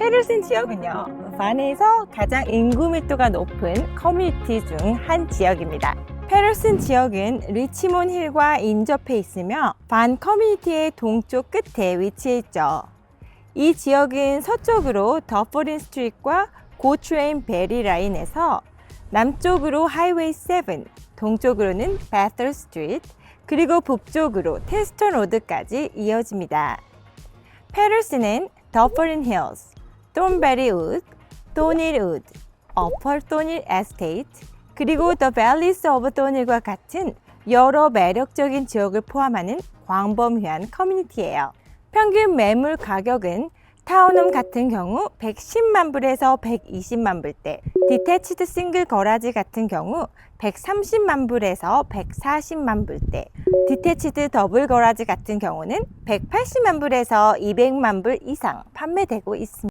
페르슨 지역은요, 반에서 가장 인구 밀도가 높은 커뮤니티 중 한 지역입니다. 페르슨 지역은 리치몬 힐과 인접해 있으며 반 커뮤니티의 동쪽 끝에 위치해 있죠. 이 지역은 서쪽으로 더퍼린 스트리트과 고트레인 베리 라인에서 남쪽으로 하이웨이 7, 동쪽으로는 베터 스트리트, 그리고 북쪽으로 테스턴 로드까지 이어집니다. 페르스는 더퍼린 힐스, 톰베리 우드, 도닐 우드, 어퍼 도닐 에스테이트, 그리고 더 밸리스 오브 도닐과 같은 여러 매력적인 지역을 포함하는 광범위한 커뮤니티예요. 평균 매물 가격은 타운홈 같은 경우 110만 불에서 120만 불대, 디테치드 싱글 거라지 같은 경우 130만 불에서 140만 불대, 디테치드 더블 거라지 같은 경우는 180만 불에서 200만 불 이상 판매되고 있습니다.